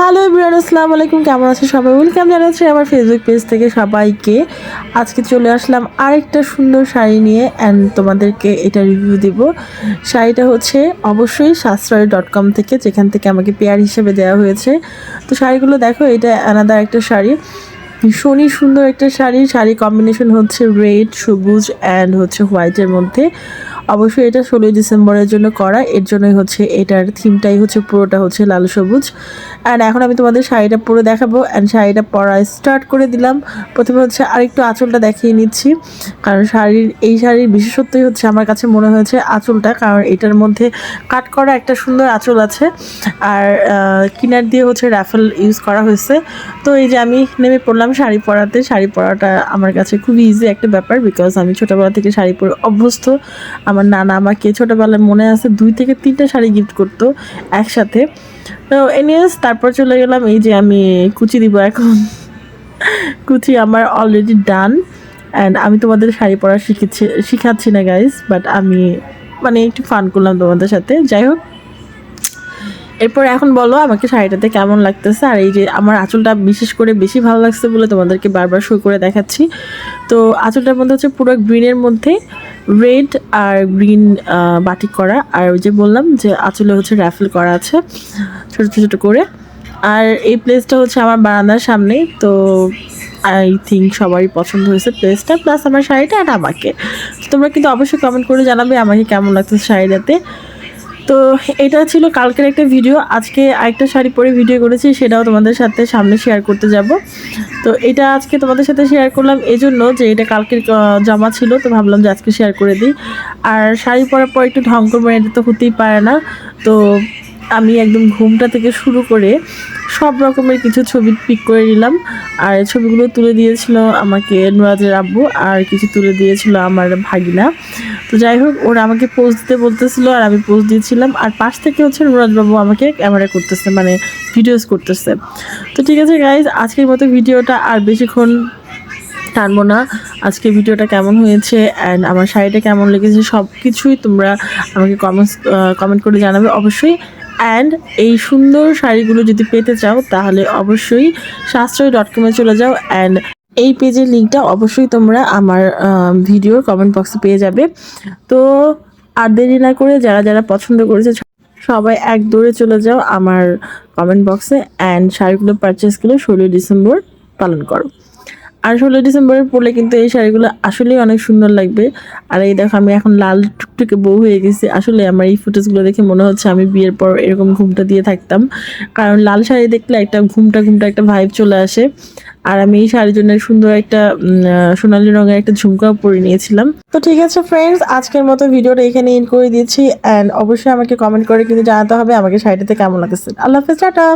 Hello everyone, আসসালামু আলাইকুম। কেমন আছে সবাই? ওয়েলকাম জানাচ্ছি আমার ফেসবুক পেজ থেকে সবাইকে। আজকে চলে আসলাম আরেকটা সুন্দর শাড়ি নিয়ে অ্যান্ড তোমাদেরকে এটা রিভিউ দিব। শাড়িটা হচ্ছে অবশ্যই সাশ্রয় ডট কম থেকে, যেখান থেকে আমাকে পেয়ার হিসেবে দেওয়া হয়েছে। তো শাড়িগুলো দেখো, এটা আলাদা একটা শাড়ি। ভীষণই সুন্দর একটা শাড়ি। শাড়ি কম্বিনেশন হচ্ছে রেড সবুজ অ্যান্ড হচ্ছে হোয়াইটের মধ্যে। অবশ্যই এটা ষোলোই ডিসেম্বরের জন্য করা, এর জন্যই হচ্ছে এটার থিমটাই হচ্ছে পুরোটা হচ্ছে লাল সবুজ। অ্যান্ড এখন আমি তোমাদের শাড়িটা পরে দেখাবো অ্যান্ড শাড়িটা পরা স্টার্ট করে দিলাম। প্রথমে হচ্ছে আরেকটু আঁচলটা দেখিয়ে নিচ্ছি, কারণ শাড়ির, এই শাড়ির বিশেষত্বই হচ্ছে আমার কাছে মনে হয়েছে আঁচলটা, কারণ এটার মধ্যে কাট করা একটা সুন্দর আঁচল আছে। আর কিনার দিয়ে হচ্ছে র্যাফেল ইউজ করা হয়েছে। তো এই যে আমি নেমে পড়লাম শাড়ি পরাতে, শাড়ি পরাটা আমার কাছে খুবই ইজি একটা ব্যাপার বিকজ আমি ছোটোবেলা থেকে শাড়ি পরে অভ্যস্ত। আমার নানা আমাকে ছোটোবেলায় মনে আছে দুই থেকে তিনটা শাড়ি গিফট করতো একসাথে। তো এনিয়াস তারপর চলে গেলাম এই যে আমি কুচি দিব এখন। কুচি আমার অলরেডি ডান অ্যান্ড আমি তোমাদের শাড়ি পরা শিখেছি, শিখাচ্ছি না গাইস বাট আমি মানে একটু ফান করলাম তোমাদের সাথে। যাই হোক এরপর এখন বলো আমাকে শাড়িটাতে কেমন লাগতেছে? আর এই যে আমার আঁচলটা বিশেষ করে বেশি ভালো লাগছে বলে তোমাদেরকে বারবার শো করে দেখাচ্ছি। তো আঁচলটার মধ্যে হচ্ছে পুরো গ্রিনের মধ্যে রেড আর গ্রিন বাটিক করা। আর ওই যে বললাম যে আঁচলে হচ্ছে র্যাফেল করা আছে, ছোটো ছোটো করে। আর এই প্লেসটা হচ্ছে আমার বারান্দার সামনে, তো আই থিঙ্ক সবারই পছন্দ হয়েছে প্লেসটা প্লাস আমার শাড়িটা আর আমাকে। তোমরা কিন্তু অবশ্যই কমেন্ট করে জানাবে আমাকে কেমন লাগতেছে শাড়িটাতে। তো এটা ছিল কালকের একটা ভিডিও আজকে আরেকটা শাড়ি পরে ভিডিও করেছি, সেটাও তোমাদের সাথে সামনে শেয়ার করতে যাব। তো এটা আজকে তোমাদের সাথে শেয়ার করলাম এই জন্য যে এটা কালকের জামা ছিল, তো ভাবলাম যে আজকে শেয়ার করে দিই। আর শাড়ি পরার পর একটু ঢং করব, এটা তো হতেই পারে না। তো আমি একদম ঘুমটা থেকে শুরু করে সব রকমের কিছু ছবি পিক করে নিলাম। আর ছবিগুলো তুলে দিয়েছিল আমাকে নুরাজের আব্বু, আর কিছু তুলে দিয়েছিল আমার ভাগিনা। তো যাই হোক, ওরা আমাকে পোজ দিতে বলতেছিল আর আমি পোজ দিয়েছিলাম। আর পাশ থেকে হচ্ছে নুরাজ বাবু আমাকে ক্যামেরা করতেছে মানে ভিডিওস করতেছে। তো ঠিক আছে গাইজ আজকের মতো ভিডিওটা আর বেশিক্ষণ টানবো না। আজকে ভিডিওটা কেমন হয়েছে অ্যান্ড আমার শাড়িটা কেমন লেগেছে সব কিছুই তোমরা আমাকে কমেন্টস কমেন্ট করে জানাবে অবশ্যই। অ্যান্ড এই সুন্দর শাড়িগুলো যদি পেতে চাও, তাহলে অবশ্যই সাশ্রয় ডট কমে চলে যাও অ্যান্ড এই পেজের লিঙ্কটা অবশ্যই তোমরা আমার ভিডিওর কমেন্ট বক্সে পেয়ে যাবে। তো আর দেরি না করে যারা যারা পছন্দ করেছে, সবাই এক দৌড়ে চলে যাও আমার কমেন্ট বক্সে অ্যান্ড শাড়িগুলো পারচেসগুলো ষোলোই ডিসেম্বর পালন করো। আর ষোলো ডিসেম্বরে পরলে কিন্তু এই শাড়িগুলো আসলেই অনেক সুন্দর লাগবে। আর এই দেখো, আমি এখন লাল টুকটুকে বউ হয়ে গেছি। আসলে আমার এই ফুটেজগুলো দেখে মনে হচ্ছে আমি বিয়ের পর এরকম ঘুমটা দিয়ে থাকতাম। কারণ লাল শাড়ি দেখলে একটা ঘুমটা ঘুমটা একটা ভাইব চলে আসে। আর আমি এই শাড়ির জন্য সুন্দর একটা সোনালী রঙের একটা ঝুমকাও পরে নিয়েছিলাম। তো ঠিক আছে ফ্রেন্ডস আজকের মতো ভিডিওটা এখানে এন্ড করে দিয়েছি অ্যান্ড অবশ্যই আমাকে কমেন্ট করে কিন্তু জানাতে হবে আমাকে শাড়িটাতে কেমন লাগছে। আল্লাহ হাফেজ, টাটা।